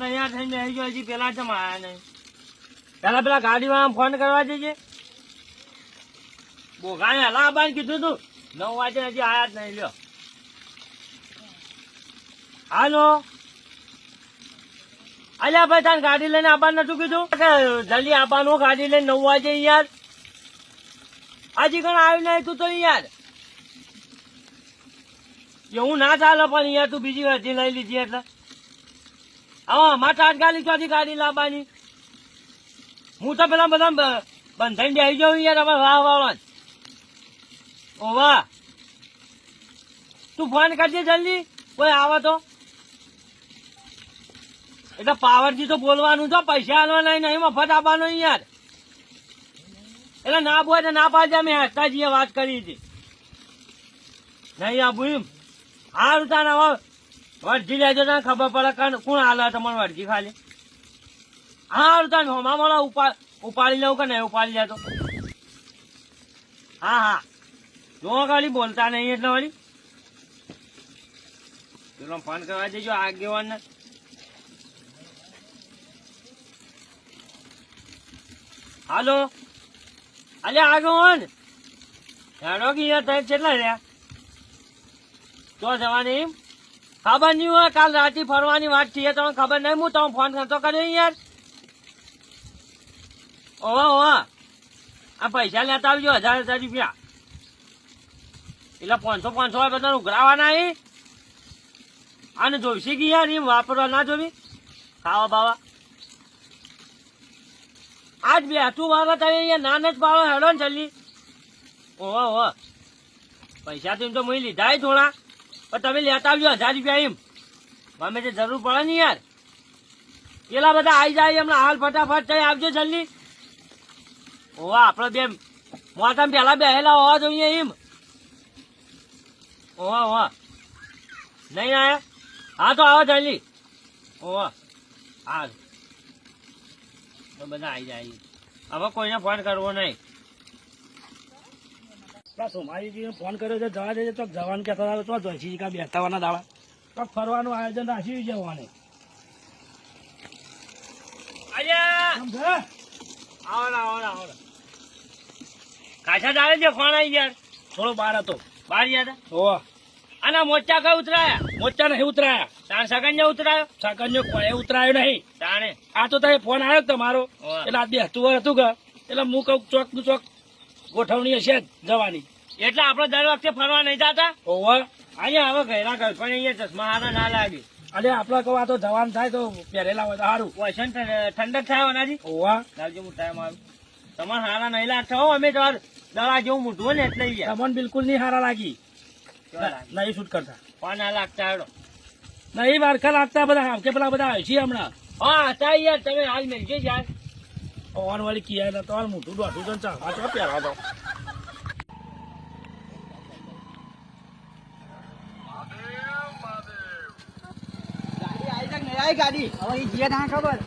તૈયાર થઈને આવી ગયો પેલા જ આયા નહીં પેલા પેલા ગાડી વાળા ફોન કરવા જઈએ બોગાને હલા કીધું તું, નવ વાગે હજી આયા જ નહીં, લ્યો. હાલો. અલ્યા ભાઈ તાર ગાડી લઈને આવવાનું નતું કીધું? જલ્દી આવવાનું ગાડી લઈને નવ વાગે યાર. હજી કણ આવ્યું નહીં તું તો યાર. એવું ના ચાલે પણ યાર, તું બીજી હજી લઈ લીધી એટલે. હા મારે ગાલી ચોથી ગાડી લાવવાની? હું તો પેલા બધા બંધાઈને આવી જાઉં યાર અમારે વાહ વાહ ઓ, વાહ. તું ફોન કરજે જલ્દી. કોઈ આવે તો. એટલે પાવરજી તો બોલવાનું તો પૈસા આલવાના નહીં મફત આપવાનો યાર. એટલે ના બોલે ના પાડજે, અમે હસ્તાજીએ વાત કરી હતી. નહીં આબુ એમ. હારું તારા હવે વરજી લેજો ને, ખબર પડે કોણ હાલે તમારે વરજી ખાલી. હા તને હોમા મળે ઉપા ઉપાડી લઉં કે નહીં ઉપાડી લેતો? હા હા. જો ખાલી બોલતા નહીં એટલે વળી પેલો ફોન કરવા દેજો આગેવાન ને હાલો. અલે આગેવાન. હેડો કે યાર તમે કેટલા રહ્યા? તો જવાની ખબર નહીં હોય, કાલ રાતે ફરવાની વાત છે, તમને ખબર નહીં, હું તમે ફોન કરતો કર્યો યાર. ઓવા ઓવા આ પૈસા લેતા આવજો, હજાર હજાર રૂપિયા. એટલે પાંચસો પાંચસો હોય બધા ઉઘરાવાના એ આને જોઈશે કે યાર, એમ વાપરવા ના જોવી? ખાવા, બાવા. આજ બેઠું વાળા તમે અહીંયા નાન જ પાડો હેડો ને જલ્દી. ઓવા ઓવા પૈસા તો તો મેં લીધા થોડા. પણ તમે લેતા આવજો હજાર રૂપિયા એમ. ગમે તે જરૂર પડે ને યાર. પેલા બધા આવી જાય એમને હાલ ફટાફટ થઈ આવજો જલ્દી. ઓવા આપણે બે મોટા પેલા બેહેલા હોવા જોઈએ એમ. ઓવા ઓવા. નહીં આયા? હા તો આવો જલ્દી. ઓવા હા બધા આવી જાય હવે કોઈને ફોન કરવો નહીં. ફોન કર્યો છે જવા દેજે તો જવાનું કહેતા હતા તો જોઈશી કા બેસતાવાના દાડા. તો ફરવાનું આયોજન રાખી જવાનું કાછા ચાલે છે ફોન આવી યાર થોડો બાર હતો. બાર યાર ઓ અને મોચા કઈ ઉતરાયા? મોચા નહીં ઉતરાયા? તાણ સગંજો ઉતરાયો? સાકરનો કોઈ ઉતરાયો નહીં. તાણે? આ તો તારે ફોન આવ્યો તમારો. એટલે આ બેસતું હતું કે? એટલે હું કહું ચોકનું ચોક ગોઠવણી હશે જ જવાની. એટલે આપણે દર વખતે ફરવા નહીં જતા? ઓવર અહીંયા હવે ઘેરા ઘર પણ અહીંયા ચશ્મા હારા ના લાગે. અરે આપડે આ તો જવાનું થાય તો પહેરેલા હોય તો સારું વસન ઠંડક થાય એનાથી ઓવા લાવજો હું ટાઈમ આવ્યો તમારે હારા નહીં લાગતા હો અમે તમારે દવા જેવું મૂઢું ને એટલે તમને બિલકુલ નહીં સારા લાગી. નહીં શૂટ કરતા. પણ ના લાગતા હેડો. નહીં વારખા લાગતા બધા કે પેલા બધા હશે હમણાં. હા અત્યારે યાર તમે હાલ મેળજો યાર. ઓન વાળી કિયા તો હાલ મોટું દોઢું જણ ચાલવા તો પહેરવા દો. ગાડી આવી તક નહીં ગાડી હવે ઈ જીએ તને ખબર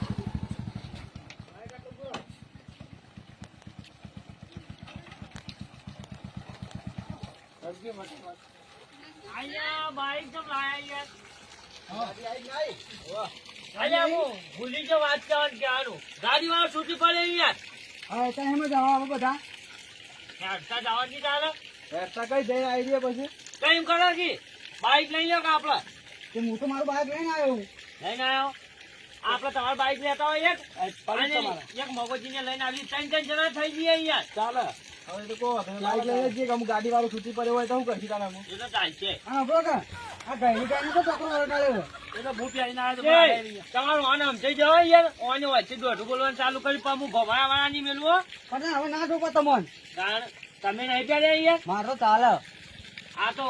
આયા બાઈક તો લાયા યાર. ગાડી ભૂલી ગયો વાત કરવાનું કહેવાનું ગાડી વાળો છૂટી પડે યાર હવે તો એમ જ આવો બધા. હેડતા જવાની ચાલે રસ્તા કઈ જઈ આવી રહ્યા પછી? કઈ કરો કે? બાઈક લઈ લો કે આપડે તે હું તો મારું બાઈક લઈને આવ્યો હું. લઈને આવ્યો? આપણે તમારે બાઈક લેતા હોય એક? એક મગજને ને લઈને આવી ત્રણ ત્રણ જણા થઈ જઈએ યાર ચાલે. હવે તો કહો તમે બાઈક લઈને જઈએ ગાડી વાળો છૂટી પડ્યો હોય તો હું કરી તારા હું એ તો ચાલશે. હા આ. તમારું આને સમજાઈ જવાય યાર. ઓને વચ્ચે દોઢું બોલવાનું ચાલુ કરી પણ હું ભમાયા વાળા નહીં મેળવો પણ હવે ના જોકો તમોન. કારણ તમે નહીં પહેર્યા યાર. મારો ચાલે આ તો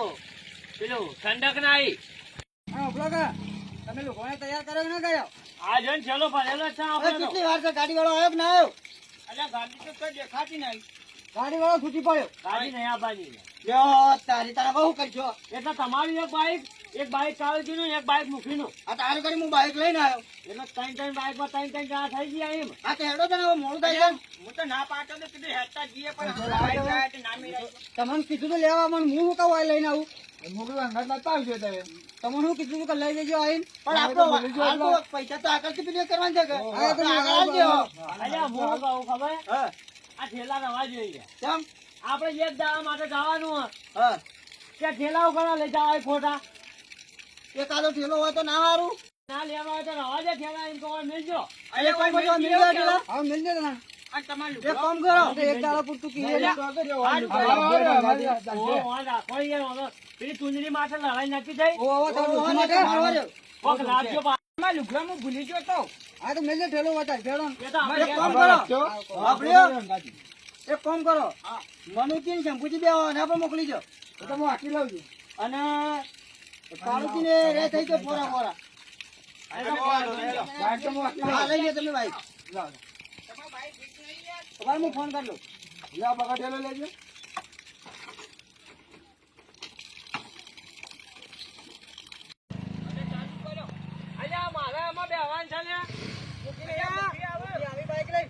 પેલું ઠંડક ના આવી તમે લોકોને તૈયાર કર્યો ના કર્યો? આ જન છેલ્લો ભરેલો છે હવે આપણે કેટલી વાર છે? ગાડી વાળો આવ્યો કે ના આવ્યો? અલ્યા ગાડી તો કઈ દેખાતી નહીં. ગાડી વાળો છૂટી પડ્યો. ગાડી નહીં આવવાની લ્યો તારી તારા બહુ કરશો. એટલે તમારી એક બાઈક એક બાઈક ચાલતીનું ને એક બાઈક મૂકીનું. આ તારું કરી હું બાઈક લઈને આવ્યો. એટલે ત્રણ ત્રણ બાઈકમાં ત્રણ ત્રણ જણા થઈ ગયા એમ. આ તો હેડો તને મોડું થાય હું તો ના પાડતો તો કીધું હેડતા જઈએ પણ હવે બાઈક લાવો. જાય તો ના મેળાય. તમને કીધું તો લેવા મને હું કહું લઈને આવું. મોકલું અંગાત આવજો તમે. તમને હું કીધું કે લઈ લેજો આઈને. પણ આપણો પૈસા તો આગળથી પેલી કરવાની છે કે. આગળ આવજો. અલ્યા હું કહું ખબર આ ઠેલા રવા જોઈએ. કેમ? આપણે એક દાવા માટે જવાનું હે. હા. ત્યાં ઠેલા ઉપર લઈ જવાય ફોટા એકાદો ઠેલો હોય તો ના હારું. ના લેવા હોય તો રવા દે ઠેલા એમ કહો મિલજો. એક કામ કરો. એક દાડા પૂરતું લે. કોઈ યાર વાંધો. પેલી ચૂંદડી માથે લડાઈ નક્કી થઈ ઓ, હવે તમે માટે મારવા જાઓ. કોક લાવજો પા- હા, તો મિલ ઠેલો વધારે, ઠેલો. એ તો આપણે કામ કરો. બાપડીઓ, એક કામ કરો. મને ને શંભુજી બે આને પણ મોકલી દો અને કાળુજી ને રે થઈ ગયો ફોરા ફોરા. હા લઈ લે તમે ભાઈ. તમારે હું ફોન કરી લઉં? અલ્યા, મારે એમાં બેવાન છે યા, આવે. આવી બાઈક લઈ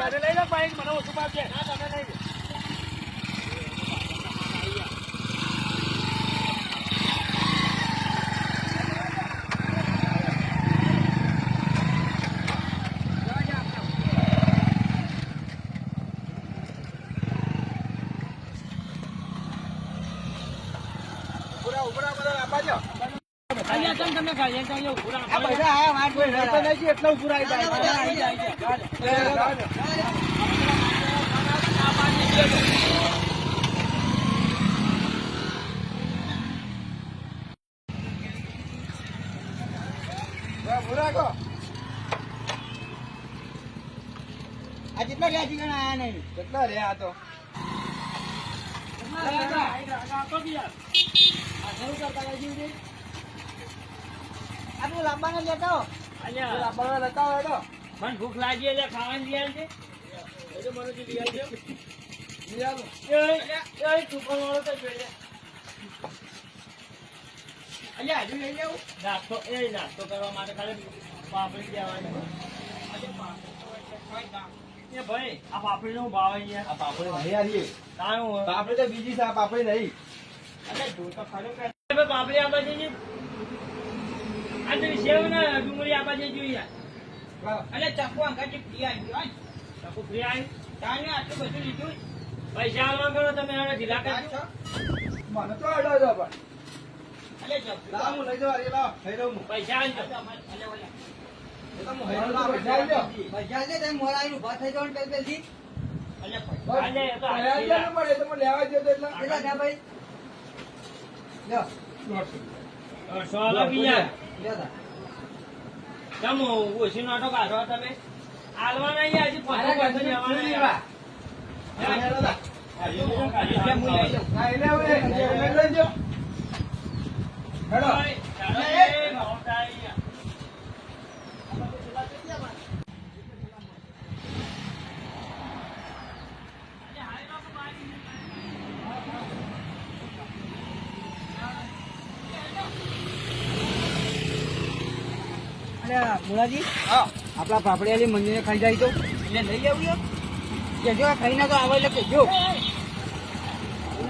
તને લઈ લે બાઈક મને ઓછું પાડજે ના, તમે લઈ લો. અલ્યા, કેમ તમે ખાલી અહીંયા ઉભું રાખો? આ પૈસા હા વાત એટલા ઉપર આવી જાય. આ જેટલા રહ્યા છે આયા નહીં કેટલા હોય તો ભૂખ લાગી ખાવાની નાસ્તો એ નાસ્તો કરવા માટે ખાલી પાપડી દેવાની ભાઈ આ પાપડી નો ભાવ અહીંયા આ પાપડી નહીં આલીએ. પાપડી તો બીજી છે આ પાપડી નહીં પાપડી આપવા જઈએ આ તો સેવ ને ડુંગળી આપવા જઈએ જોઈએ ચકુ ચક્કુ અંગાજી ફ્રી આવી ગયો. ચકુ ફ્રી આવી તાને આટલું બધું લીધું પૈસા આલવા કરો તમે હવે ઢીલા કરજો મને તો અડો છો પણ લાવ હું લઈ જવા રે લાવ લઈ હું. પૈસા આલજો એ તો હું પૈસા આલજો. પૈસા તમે ઊભા થઈ ને પેલી. પૈસા. તો ને મને લેવા દ્યો એટલે એટલા. કેટલા થયા ભાઈ? લ્યો. દોઢસો આલો બીજા લ્યો ઓછી નોટો કાઢો તમે. આલવા હજી પૈસા પૈસા લેવાના મુલાજી આપડા પાપડિયાની મંદિરે ખાઈ જાય તો. એટલે લઈ આવું કેજો ખાઈને તો આવે એટલે કેજો ના, પાપડો તો આવી જઈએ. અમે લઈ આવીએ.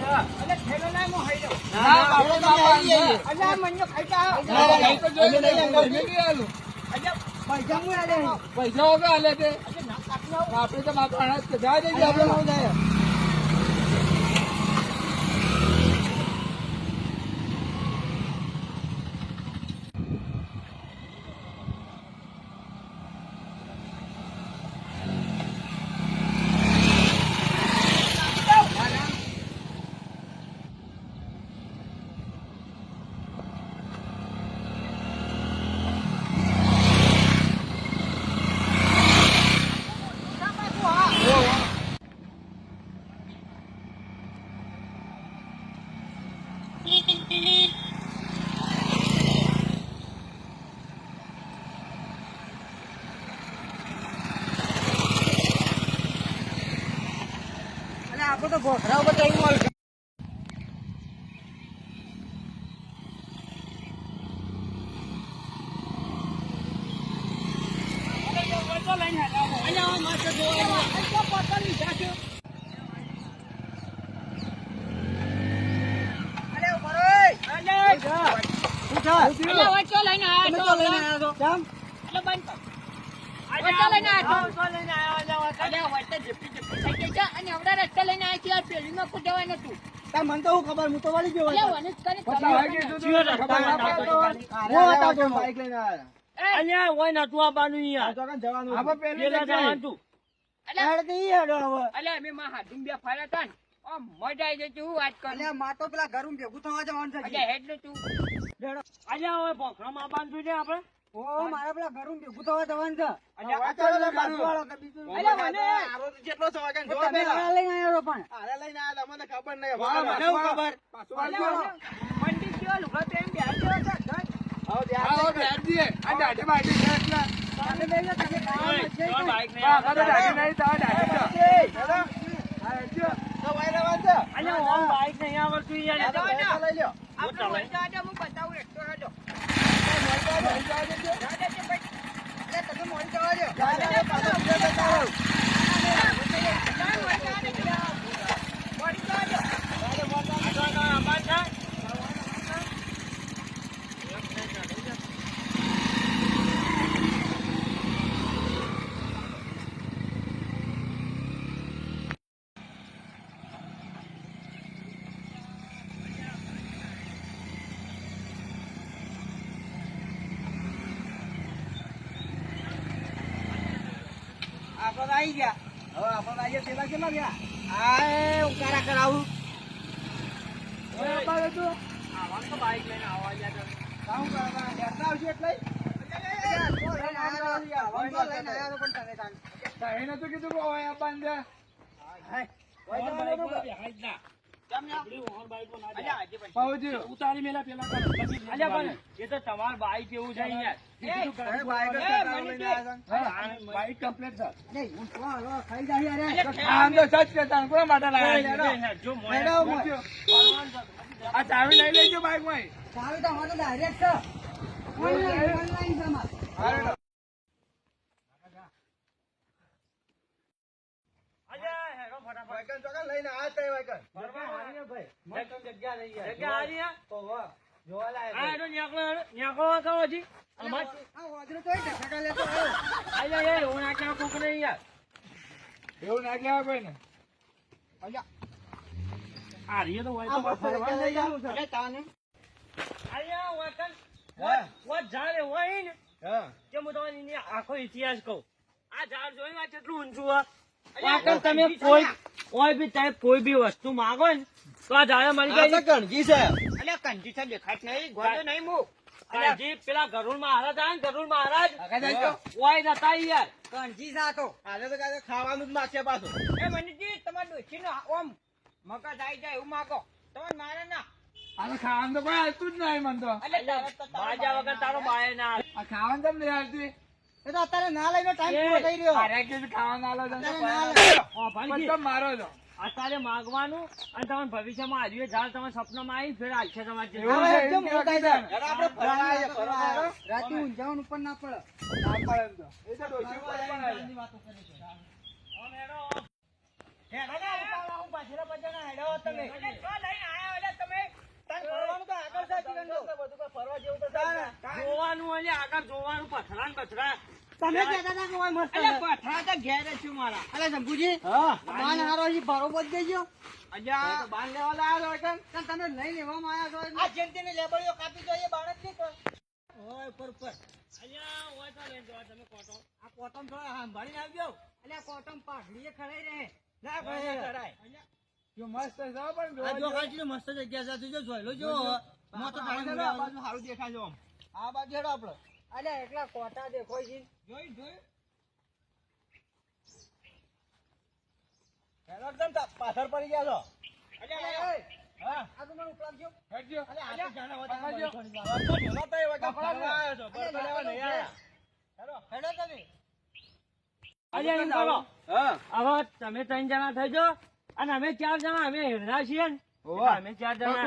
પૈસા આપડે તે માત્ર અનાજ કે જા જઈએ ને ઘોઘરા બધા ઇન્વોલ્વ લઈને આવ્યો તો લઈને આવ્યા જાવ તો. અલ્યા, વચ્ચે ઝીપટી ઝીપટી થઈ અને હમણાં રસ્તે લઈને. પેલીમાં નતું. મને તો ખબર હું તો વળી ગયો ના તો. આ જવાનું આપણે પેલા જવાનું તું અલ્યા, અમે માં બે ફર્યા હતા ને. મજા આવી જતી હું વાત કરું. અલ્યા, માં તો પેલા ઘરમાં ભેગું થવા જવાનું છે અલ્યા, હેડ તું. અલ્યા ઓય ભોખરામાં આવવાનું છું ને આપણે? ઓ મારે પેલા ઘરું ભેગું થવા જવાનું છે મને- જેટલો લઈને આવ્યો પણ લઈને આવ્યા, ખબર નહીં. ખબર? પાછું અલ્યા, વાળજો. મને મંડી જેવા લુગડા પહેરીને બેઠા હતા, ઘર. આવો ધ્યાન આવો, રાખજો. બેસજે. આ દાઢી બાઢી છે બે તમે ખાવા ઓય, મત જઈ તો ને. બાઈક નહીં બા, આ તો આવતા. દાઢી નહીં, તો આ દાઢી છે. હેલો. હા, હેડજો. તો વાય રહેવાનું છે. અલ્યા ઓમ બાઈક નહીં આવડતું યાર આ તો પૈસા લઈ લ્યો. આપણે વળતા હતા, હું બતાવું એકસો હેડો. અલ્યા, તમે મોડી જવા દો. જાજે, હવે પાછો બીજો જતા રહો. આપણે આવી ગયા હવે આપણે આવીએ પેલા કેટલા ગયા આ એ ઉકારા કરાવું આવવાનું તો બાઈક લઈને આવવા ગયા તો કામ કરવા. હેડતા આવજો એટલે. કીધું કે ઓય અબાન છે? વાય ઓય તો બાઈકમાં છે. બેહાય ઉતારી મેલા પેલા એ તો તમાર બાઈક એવું છે બાઈક કમ્પ્લીટ. આ ચાવી લઈ લેજો બાઈકમાં ચાવી તો અમારે છે. Online, online છે અમારે. હા, હેડો. અલ્યા, હેડો ફટાફટ. લઈને આવ્યા જ તઈ વાયકન. જગ્યા હારી હે? તો વાહ. જોવા લાયક આ છે. હેડો ન્યાકળો કરો હજી. અમાર- આ વાંદરો તોય ઢસકા લેતો આવ્યો. અલ્યા, એ એવું ના કોક નહીં યાર. એવું ના કહેવાય કોઈને. આ રીએ તો હોય તો લઈ છે. તાને. ને હા. કે હું તમને આખો ઇતિહાસ કહું આ ઝાડ જોઈ કેટલું ઊંચું તમે કોઈ કોઈ બી ટાઈપ કોઈ બી વસ્તુ માંગો ને તો આ આ તો જાય કણકી છે. અલ્યા, કંજી છે, દેખાય છે નહીં, ગોળો નહીં મુ અલ્યા, પેલા ગરુડ મહારાજ આવે ને ગરુડ મહારાજ આગળ નતા યાર કણજી છે તો. આજે તો કાંઈ ખાવાનું જ માગશે પાછું. એ મનીજી, તમારા ડોશીનો ઓમ મગજ આવી જાય એવું માગો તમારે મારે ના આ ખાવાનું તો કોઈ જ નહીં મને તો. અલ્યા, તારો બાજા વગર તારો બાય ના ખાવાનું નહીં હાલતી? એ તો અત્યારે ના લઈને ટાઈમ પૂરો થઈ રહ્યો. ના મારો છો. અત્યારે માંગવાનું અને તમે ભવિષ્યમાં આવ્યું સપનામાં આવી ફેર તમારે. રાતે ઊંઝાવાનું પણ ના પડે. ના પાડે. જોવાનું આગળ જોવાનું પથરા ને પથરા. તમે કહેતા હતા કે ઓય મસ્ત છે. અલ્યા, તો ઘેર છું મારા અલે શંભુજી હા. બાન હારો હજી ભારો બદલી ગયો અજા બાન લેવા લાયા છો. તો તમે લઈ લેવામાં આવ્યા છો આ જેમ તેની લેબડીઓ કાપી જોઈએ બાણ જ નહીં કરો. ઓય ઉપર ઉપર અહીંયા હોય તો લઈને જવા તમે કોટમ આ કોટમ થોડા સાંભળીને આવજો અલ્યા કોટમ પાઘડીએ ખડાઈ રહે ના ચડાય. જો મસ્ત છે પણ આ જો. કાચલી મસ્ત જગ્યા છે જો જોઈ લો જો મો તો આ ટાઈમ આ બાજુ સારું દેખાય છે આમ. આ બાજુ હેડો આપણે. અલ્યા એટલા કોટા દેખો છે જોઈ જોઈ હેલો એકદમ તા- પાછળ પડી ગયા છો. અલે એ, હા. આ તો મને ઉપલાવજો હેડજો. અલ્યા આ તો જાણે હોય તો પકડજો. થોડી વાર. તો વાયકન ફરવા આવ્યા છો. ફરવા લેવા નહીં આયા. હેલો હેડો તમે અલ્યા એમ કરો હા. હવે તમે ત્રણ જણા થઈ જાઓ અને અમે ચાર જણા અમે હેરડા છીએ ને. અમે ચાર જણા.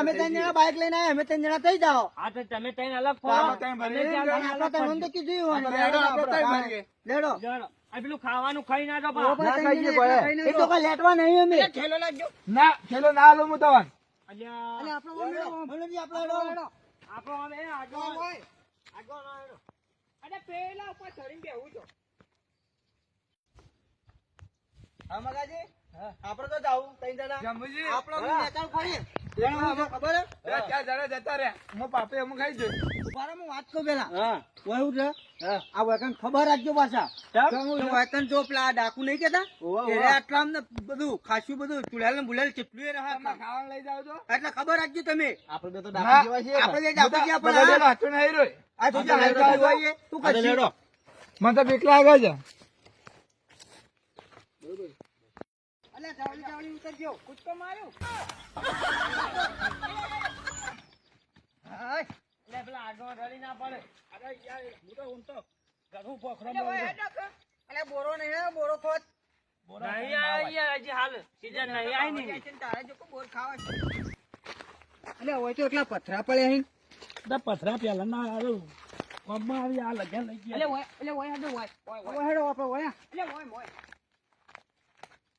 અમે ત્રણ જણા બાઇક લઈને આવ્યા અમે ત્રણ જણા થઈ જાઓ. હા તો તમે ત્રણ અલગ. લેડો પેલું ખાવાનું ખાઈ ના તો એ તો કાંઈ લેટવા નહીં અમે. અલ્યા, થેલો ના ખેલો ના લો હું તમને અલ્યા. અલ્યા, આપણો ઓમ હેડો, ઓમ. મનુજી, આપણો હેડો, હેડો. આપણો અમે આગળ. ઓમ હોય. આગળ ના હેડો. અને પેલા ઉપર ચડીને બેહું છો. હા મગાજી. આપણે તો જાવું તઈ જણા. જમજી. આપણે નેતાળ ફરીએ. એનું શું છે ખબર હે? ત્યાં જરા જતા રહ્યા હું પાપે અમુક ખાઈ જોઈ. ઊભા હું વાત કહું પેલા. હા. ઓય છે? આ વતન ખબર રાખજો પાછા. કેમ? એ જો પેલા ડાકુ નહીં કેતા ઓવા, આટલા આમ બધું ખાસું બધું ચુડેલ ને બુલેલ કેટલું એ રહે ખાવાનું લઈ જાવ છો એટલે ખબર રાખજો તમે. આપડે તો ડાકુ પણ હાચું નહીં રહ્યો. આ તું તો. મને તો બીક લાગે છે. અલ્યા જાવડી જાવડી ઉતરજો. કૂદકો માર્યું. હાય. લે પેલા આગળ રડી ના પડે. અરે યાર હું તો ઊંઘતો. ઘણું પોખરો એટલે અલ્યા બોરો નહીં બોરો ખોટ નહીં આવી યાર હજી હાલ સીઝન નહીં આવી ને તારે જો બોર ખાવા છે. અલ્યા હોય તો એટલા પથરા પડ્યા અહીં બધા પથરા પેલા ના આવ્યું પગમાં આવી આ લગ્ન લઈ એટલે ગયા ઓય એટલે હોય હેડો ઓય હોય ઓય હવે હેડો આપણે વળ્યા. એટલે હોય મોય.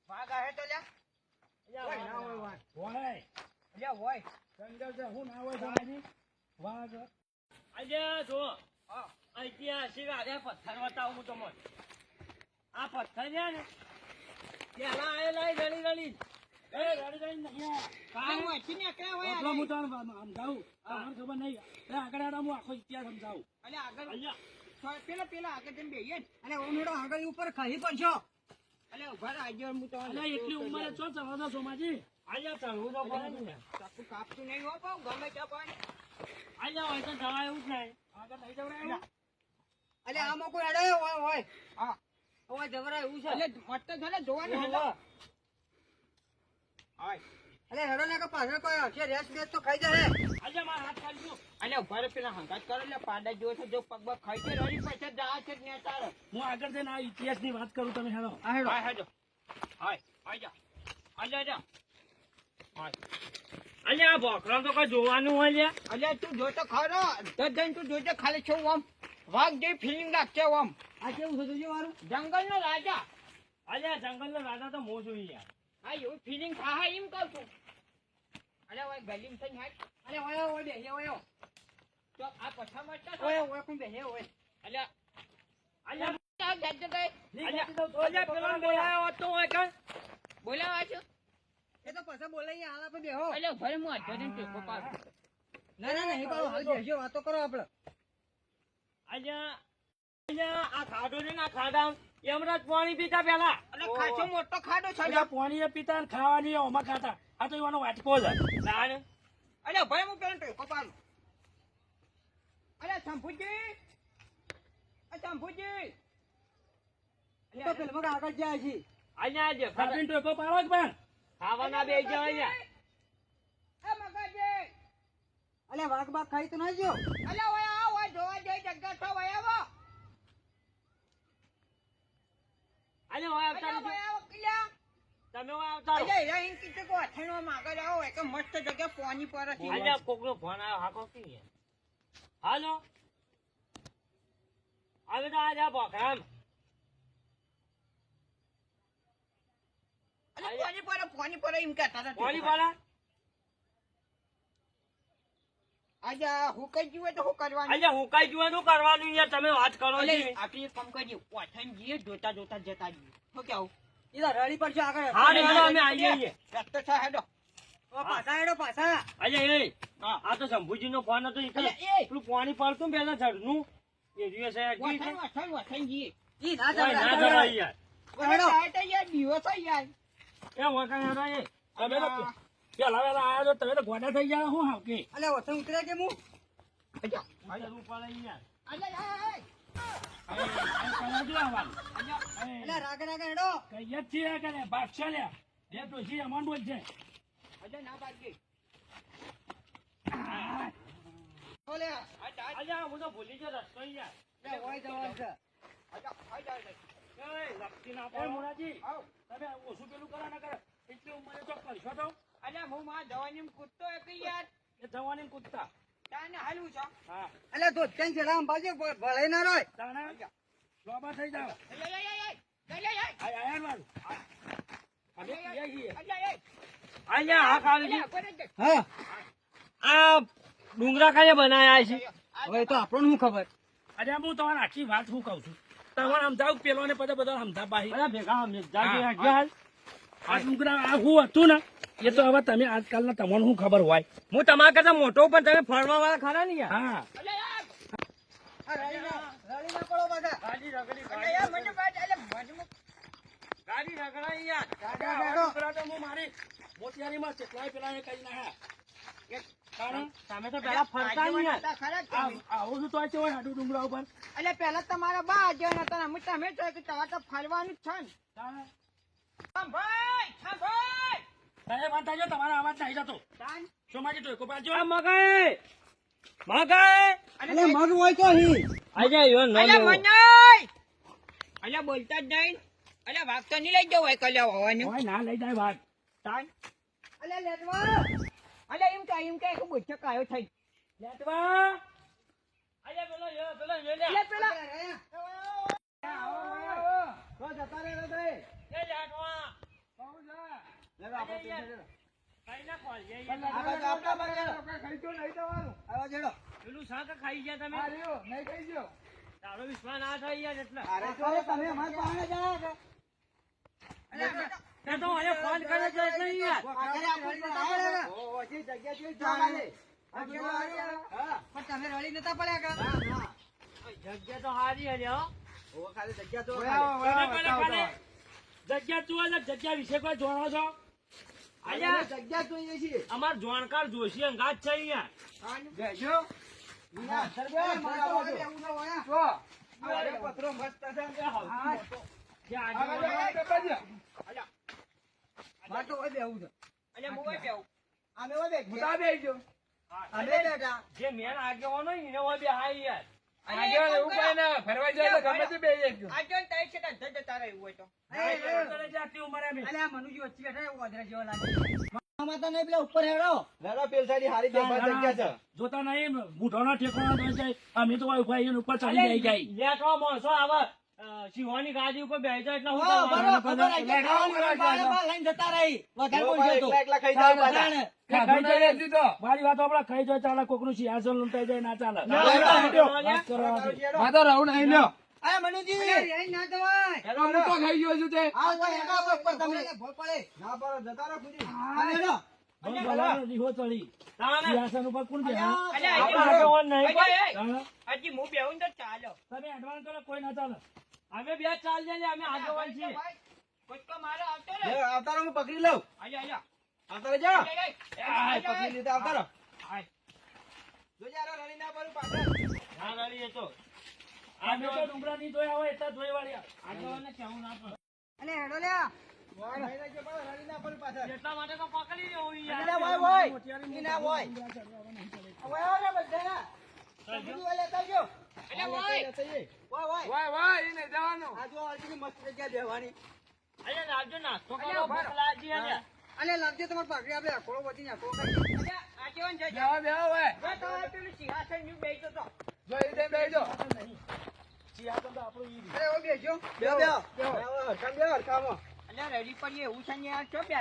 ભાગ આહે તો લ્યા. ઓય ના ઓય ઓય હોય. એટલે ઓય જંગલ છે હું ના હોય સમાજી વાઘ આજે જો હા. ઐતિહાસિક આજે પથ્થર બતાવું હું તમને. આ પથ્થર છે ને પેલા આયેલા હોય સમજાવું નહીં. એ આગળ હેડો હું આખો ઇતિહાસ સમજાવું. એટલે આગળ અહીંયા પેલા પેલા આગળ જઈને બેહીએ ને. અલ્યા ઓમ આગળ ઉપર ખાઈ પડશો ઊભા રહો હું તો અલ્યા એટલી ઉંમરે છો ચલો સોમાજી. આજે ચડવું તો પડે ને ચાકુ કાપતું નહીં હો પાઉં ગમે ત્યાં પણ. આજે હોય તો જવાય એવું જ નહીં આગળ નહીં જવડાયું અલ્યા આમાં કોઈ હેડો હોય હોય હા. હોય જવરાય એવું છે. એટલે મસ્ત છે ને જોવાનું હેડો હાય અરે હેડો ને કે પાછળ કોઈ હશે રેસ બેસ તો ખાઈ જાય આજે મારા હાથ કાઢજો ઊભા રહો પેલા હંગાત કરો એટલે પાડા જો છે જો પગ પગ ખાઈ છે રડી પછી જા છે ને તારે. હું આગળ જઈને આ ઇતિહાસની વાત કરું તમે હેડો. આ હેડો. હેડો. હાય જા. જા હાય. આ ભોખરા તો કઈ જોવાનું અલ્યા. અલ્યા તું જોતો ખરો. તું જોજો ખાલી છો આમ. વાઘ જેવી ફિલિંગ લાગશે આમ. આ કેવું છે જોજો મારું જંગલ નો રાજા. આજે આ જંગલનો રાજા તો મોં જોઈ યાર. હા એવું ફિલિંગ થાય એમ કહું છું. અરે ઓય ગલીમ થઈ હાય અલ્યા હોય હોય બેહ્યા હોય તો આ પછા મળતા હોય હોય કોણ બેહ્યા હોય અલ્યા. આજે આ જાત જાત આજે પેલો બોલાયો હતો હોય કાં બોલાવા છો. એ તો પછી બોલાઈએ હાલ આપણે બેહો. અલ્યા ભરે હું અડધો દિન ટેકો પાડું. ના ના નહીં પાડો હાલ બેસજો વાતો કરો આપણે. આજે આજે આ ખાડો ને આ ખાડા એમના જ પાણી પીતા પેલા. અને ખાસો મોટો ખાડો છે અલ્યા પોણીએ પીતા ને ખાવાની ઓમાં ખાતા આ તો એવાનો વાટકો છે. ના અલ્યા ભાઈ હું પેન્ટ પાડું અલ્યા શંભુજી. અ શંભુજી. તો પેલમાં કે આગળ જાય છે અહીંયા જે. ખાપીને ટોકો પાડો કે પણ ખાવાના બે જાય અહીંયા. એ મગાજી. અલ્યા વાઘ બાગ ખાઈ તો ના જો અલ્યા ઓય આ ઓય જોવા જઈ જગ્ગા છો ઓય આવો આજે હોય આવતા અલ્યા નથી. ઓય આવો કિલ્લા તમે આવતા અલ્યા એમ કીધું કે અથાણું આગળ આવો એક મસ્ત જગ્યા પોની પર હતી આજે કોકનો ફોન આવ્યો હાકો કી હાલો. આવે તો આજે આ પોની પર પોની પર એમ કહેતા હતા આજે હું કઈ જીવે તો હું કરવાનું? આજે હું કઈ જોવાનું કરવાનું યાર તમે વાત કરો આપણે કામ કરીએ ઓઠાઈને જઈએ જોતા જોતા જતા જઈએ. શું કેવું એ તો રડી પડશે આગળ. હા હેડો અમે આવીએ છીએ. રસ્તો છે હેડો. ઓ, પાછા હેડો પાછા. આજે એ આ તો શંભુજી નો ફોન હતો ઈ તો અલ્યા એ પેલું પાણી પડતું પેલા ઝડનું. એ દિવસે ઓઠાઈને ઓઠાઈને ઓઠાઈને જઈએ ઈ ના ઓય, ના જવાય યાર હેડો. તો યાર દિવસ યાર એ વખત હેડો એ તમે તો પેલા વેલા આયા તો તમે તો ગોડા થઈ ગયા હું હાવ કે. અલ્યા વસમ ઉતરે કે હું અલ્યા જરૂર પડે યાર અલ્યા એ, અહીં કલાજુ આવવાનું. અહીં અલ્યા રાગે રાગે હેડો કઈ જ છીએ કે બાદશાહ લ્યા જે ડોશી અમાન બોલ છે અલ્યા ના બાજી ઓલ્યા હું તો ભૂલી ગયો રસ્તો યાર હોય જવાનું છે અલ્યા આઈ જાય એ લપસી ના એ મોરાજી તમે ઓછું પેલું કરો ના કરે એટલી ઉંમરે તો કરશો તો અલ્યા હું માં જવાની કૂદતો એક યાર એ જવાની કૂદતા છે? અલ્યા તો ત્યાં ચડા અંબાજી ભળે ના રોય. લોબા થઈ જાવ અલ્યા અલ્યા અલ્યા અલ્યા આ ડુંગરા કયા બનાયા છે. હવે તો આપણને શું ખબર? અરે હું તમારે આખી વાત શું કહું છું? તમારે સમજાવ પેલો ને બધા બધા સમજાવ પાહી ભેગા સમજાવ. આ ડુંગરા આ હું હતું ને એ તો હવે તમે આજકાલના તમને શું ખબર હોય? હું તમારા કરતા મોટો પણ તમે ફરવા વાળા ખરા ને હા. ના ના ગાડી રગડાઈ યાર. તો મારી. મોતિયારીમાં કેટલાય પેલા એ કરી નાખ્યા. તમે તો પેલા ફરતા. આવું શું તો છે હાડુ હાડું ડુંગરા ઉપર? અલે પેલા તમારા બા હતા અમે તમે તો કે તમારે તો ફરવાનું જ છે ને. સાંભળ સાહેબ વાત થાય છે, તમારો અવાજ નહીં જતો તાન. સોમાજી ટોયકો પાડજો આ મગાઈ મગાઈ અલે અલે મગ હોય તો હી આજે યો નો અલે લેવો. મનાઈ અલે બોલતા જ નહીં અલે ભાગ તો નહીં લઈ જવો હોય કલ્યા હોવાનું ઓય ના લઈ જાય વાત તાન અલે લેટવા અલે એમ કે એમ કે બુચ્ચો કાયો થઈ લેટવા આજે પેલો યો પેલો યો લે. અલે પેલા તો જતા રહે રે લે જાટવા. તમે? રડી નતા પડ્યા કા ના, ના. જગ્યા તો હારી હે હો. ઓ, ખાલી જગ્યા તો જગ્યા તું અને જગ્યા વિશે કોઈ જોણો છો? જગ્યા જોઈએ છીએ. અમાર જોણકાર જોશી અંગાજ છે અહીંયા. જો. મસ્ત છે. જાઓ. મારે તો હોય બેહવું છે. અલે બે છે તો એવું હોય તો? મનુજી વચ્ચે બેઠા જેવો લાગે. નહીં પેલા ઉપર હેડો. હેડો, પેલસાડી હારી જગ્યા છે. જોતા નહીં બુઢાના ઠેકાણા થઈ જાય. અમે તો ઊભા ઉપર ચડી જાય જાય. લેટવા માણસો આવે. સિંહોની ગાડી ઉપર બેસી એટલે હું હો, ખબર લઈને જતા રહી. વધારે બોલજો તો. એકલા ખાઈ નહીં. મારી વાત આપણે ખાઈ જાય ચાલે કોકનું સિંહાસન લૂંટાઈ જાય ના ચાલે. ના, ના, હેડો, ના, વાત કરવાથી. હેડો. અરે, મનુજી. રેઈ ના જવાય. હેડો, હેડો. આવો, તો. હેડો ઉપર તમે. પડે. ના પાડો, જતા રહો ખુદી. હા, રીહો નહીં. હું. તો ચાલો તમે એડવાન્સ કરો કોઈ ના ચાલે. અમે બે ચાલ જઈએ અમે આગળ છીએ. કોચકો મારો આવતો લે, રે આવતા રહો, હું પકડી લઉં આજા આજા આવતા રહેજો. આજા આ, પકડી લીધા આવતા રહો અને જો લાગજો તમારે બધી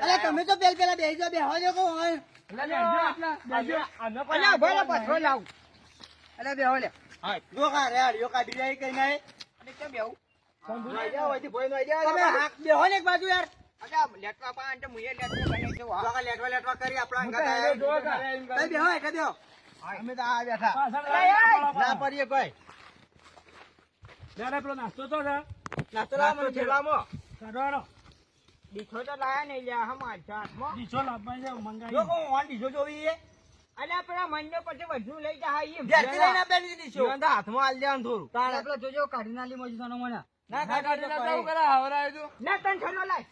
જો તમે તો પેલ પેલા બેસી જાઓ, બેહવા દો કહું અલે બેહો લે. જો કા રે, હળિયો કા જાય કઈ નહીં. અલે ચો બેહું? આઈ જાઓ, અહીંથી ભોંયનો આઈ જાવ તમે હાક બેહો ને એક બાજુ યાર. અજા લેટવા પા અંતે મુયે લેટવા બને જો જો કા લેટવા લેટવા કરી આપણા હું. હેડો, જો કા તઈ બેહો, એટલે દેઓ અમે તો આ બેઠા. ના પડીએ કોઈ. ત્યારે પેલો નાસ્તો તો છે? નાસ્તો લાવો મને થેલામાં. કાઢવાનો દીછો તો લાયા નહીં લ્યા હમ આજા હાથમાં. દીછો જો મંગાવી. કહું હોન દીધો જોવી એ. અલે પેલા મહિનો પછી બધું લઈ જા એમ. ઘેરથી લઈને દીધી છો. જીવન હાથમાં આલ દેવાનું થોડું. તાર આપણે જોજો કાઢી નાલી મજી તને મને. ના કાઢી ના કહું. ના તન છનો લાય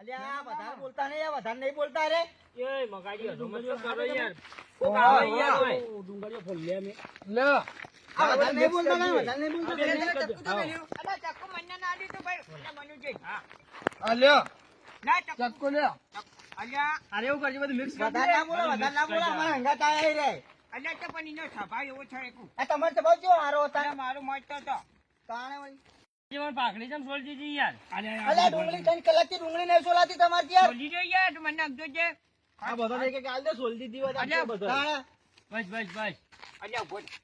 અલ્યા, વધારે બોલતા નહીં, આ વધારે નહીં બોલતા રે. એ મગાજી હજુ મત કરો યાર. કોક આવે આવે યાર યાર. ભાઈ. ઓ, ડુંગળીઓ ફોલ્યા મેં. આ વધારે નહીં બોલતા ને, વધારે નહીં બોલતા. ચક્કુ તો મેલ્યું અલે ચક્કુ મને ના આલ્યું તો ભાઈ અલે મનુજી હા. અલ્યો ના ચક્કુ. ચક્કુ લ્યો અલ્યા. અરે એવું કરજો બધું મિક્સ વધારે ના બોલો, વધારે ના બોલો, અમારા હંગાત આયા રે. અલ્યા તો પણ એનો સ્વભાવ એવો છે એકું. આ તમારે તો બહુ હારો તારે મારું મોજ તો હતો. તાણે વળી. જીવન છોડી દીધી યાર? અલ્યા, ડુંગળી ત્રણ કલાકથી ડુંગળી નહીં સોલાતી તમારે ત્યાં. બોલી જો યાર તું મને નાખજો જે આ બધો એક આલ દે સોલ દીધી હોય તો બધો. બસ બસ બસ. અલ્યા ઊભો થા.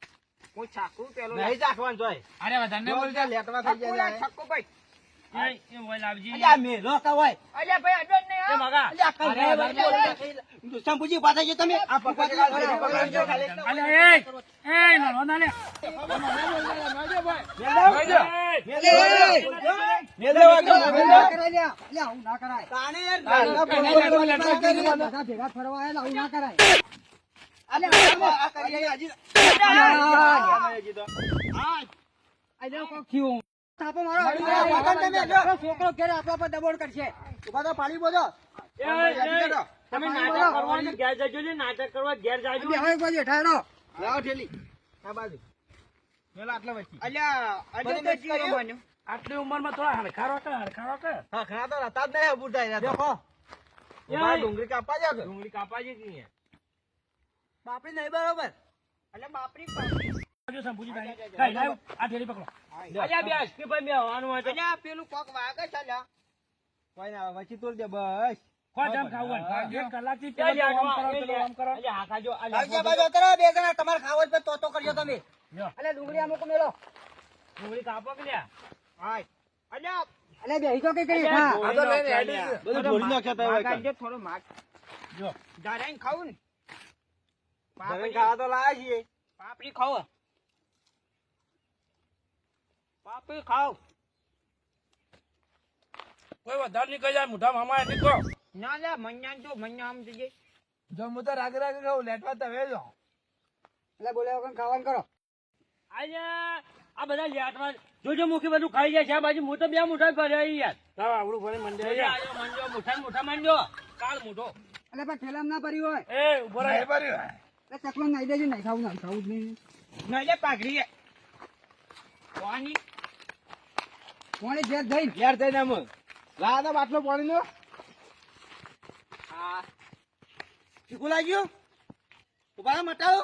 હું છાકરું પેલો નહીં ચાખવાનું તોય. અરે વધારે જો ત્યાં લેટવા થઈ જાય લે, ભાઈ. શંભુજી ઊભા થઈ તમે. ભેગા ફરવા આવું ના કરાય. આ કરીએ હજી. આ લ્યો, કોક થયું. થાપો મારો. આ તમે જો, છોકરો ઘેર આપણા પર દબાણ કરશે ઊભા તો પાડી બોલો. તમે નાટક કરવાનું ઘેર જજો ને નાટક કરવા ઘેર જજો હવે એક બાજુ હેઠા હેડો. લાવો ઠેલી. આ બાજુ. મેલો આટલા વચ્ચે. અલ્યા અડો તો? મને આટલી ઉંમરમાં થોડા હરખારો કે હરખારો કે હા, ઘણા તો હતા જ નહીં, રહ્યા તો. ડુંગળી કાપા જાય ડુંગળી કાપા જ નહીં? બાપડી નહીં બરોબર એટલે બાપરી બાપરી. શંભુજી ભાઈ ભાઈ લાવ આ ઠેલી પકડો. અલ્યા બે અસ્કી ભાઈ બે આવવાનું હોય અલ્યા પેલું કોક વાગે છે અલ્યા કોઈ ના વચ્ચે તોડ દે બસ. ખાવું પેલા પેલું તમારે ખાવો તો તો કરજો તમે. અલે ડુંગળી અમુક મેલો. ડુંગળી કાપો કે અલ્યા અલે બેહી તો કઈ કરી હા. ધોઈ નાખ્યા લ્યા. બધું ઢોળી નાખ્યા તા માગ થોડો માગ. જો. ધારાઈને ખાવું ને. પાપડી ખાવા તો લાયા છીએ. પાપડી ખાઓ પાપડી ખાવ. કોઈ વધારે નીકળી જાય મોટા મામા એ નીકળો. ના લે મન્યાન જો મન્યા આમ જઈએ જો હું તો રાગે રાગે ખાવ લેટવા તમે જો. એટલે બોલે વગર ખાવાનું કરો. અલ્યા, આ બધા લેટવા જોજો મુખી બધું ખાઈ જાય છે આ બાજુ મોટો બે મોટા ભર્યા છે યાર. લાવ આવડું ભરે મંડે આયો મંડ્યો, મોટા ને મોટા મંડ્યો. કાળ મોટો એટલે પણ ઠેલામાં ના ભર્યું હોય. એ ઊભો રહે. એટલે ચકલો નાઈ દેજો નહીં ખાવું નહીં ખાવું જ નહીં. ના લે પાઘડી એ. પાણી કોણે ઘેર જઈને આમ. લાયા બાટલો પાણી નો હા. ચીકુ લાગ્યું? ઊભા મટાવ.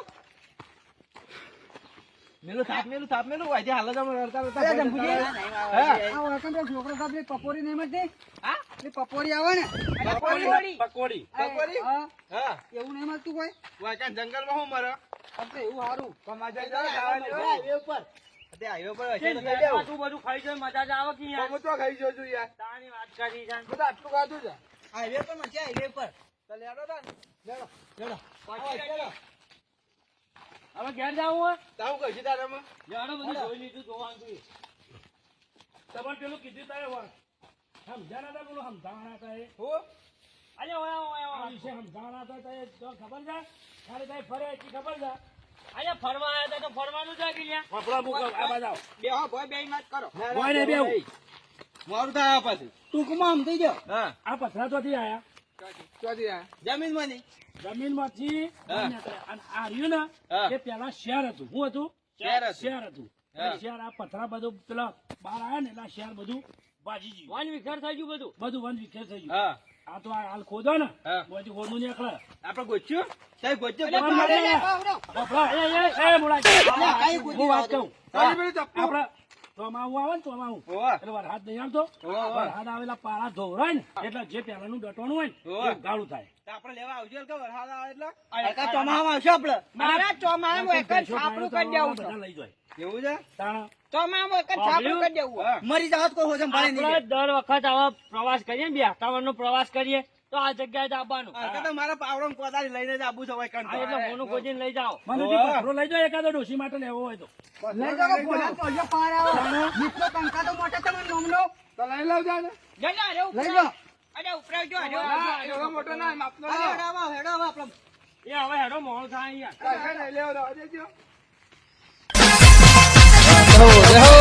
મેલું થાપ મેલું થાપ મેલું. છે હાલ જ રડતા રડતા જંબુજી. આ તો છોકરો સાહેબ ને પપોરી નહીં મળતી? હા? એ પપોરી આવે ને. પકોડી. પકોડી. પકોડી? હા, હા. એવું નહીં મળતું કોઈ? ત્યાં જંગલમાં હું મરો? એવું સારું. મજા જાય ખાવાની. ઉપર. તે હાઈવે પર હશે તો લેટવા લેવું. તું બધું ખાઈ જાય મજા જ આવે કે યાર? તો ખાઈ છું યાર. તાની વાત કરી છે હું આટલું ખાધું છે? હાઈવે પર મજા હાઈવે પર. તો લેડો તાન. લેડો લેડો. પછી લેડો. હવે ઘેર જાવું હોય? તાવું કહીશું તારે અમે? લેડો બધું જોઈ લીધું જોવાનું છે. તમારે પેલું કીધું તારે વાત સમજાણા તા પેલું સમજાવવાના હો એ. હું? અલ્યા ઓયા ઓયા આ ઓયા. વિશે સમજાવવાના તા તા એ તો ખબર છે? ખાલી તારી ફરે એટલી ખબર છે? અલ્યા ફરવા આવ્યા હતા તો ફરવાનું છે કે લ્યા કપડા મૂકો આ બાજુ બેહો ભાઈ બેહી મત કરો. ના, ના, ને બેવું. ભાઈ. મોડું થાય પાછું. ટૂંકમાં સમજી જાઓ હા. આ પથરા ચોથી આયા. ચોથી આ. જમીનમાં નહીં જમીનમાંથી હા. આ રહ્યું ને હા. એ પેલા શહેર હતું. હું હતું? શહેર હતું. શહેર હતું. શહેર આ પથરા બધું પેલા બહાર આવ્યા ને એટલે શેર શહેર બધું બાજી ગયું. વન વિખેર થઈ ગયું બધું. બધું વન વિખેર થઈ ગયું. હા. આ તો આ હાલ ખોદો ને. નીકળે. આપણે ગોચ્યું? સાહેબ ગોચ્યું. હું વાત કહું. આવે ને એટલે વરસાદ નહીં આવતો. વરસાદ આવેલા પાળા ધોવરાય ને. એટલે જે પેલાનું દટવાનું હોય ને ગાળું થાય. આપણે લેવા આવજો કે વરસાદ આવે એટલે? કાકા ચોમાહામાં આવશે આપણે. મારા ચોમામાં એક જ છાપરું કરી દેવું છે. લઈ જાય. એવું છે? તાણા એક જ છાપરું કરી દેવું. મરી જાવ તો હોજમ ભાડે આપણે દર વખત આવા પ્રવાસ કરીએ ને બે નો પ્રવાસ કરીએ તો આ જગ્યાએ જ આવવાનું. તો મારા પાવડો ને કોદાળી લઈને જ આબુ છે એટલે. મોનું ખોજીને લઈ જાઓ. લઈ જાય એકાદો ડોસી માટે લેવો હોય તો. લઈ જાઓ ભોળા પાર આવો. મિત્રો તો મોટા તમે નોમનો તો લઈ લઉં ને. લે લે લઈ જાઓ. અરે ઉપરાવ જો અરે મોટો ના માપનો હેડો હેડો આવો એ હવે હેડો મોડું થાય યાર લેવો, દેજો. હેડો, હેડો.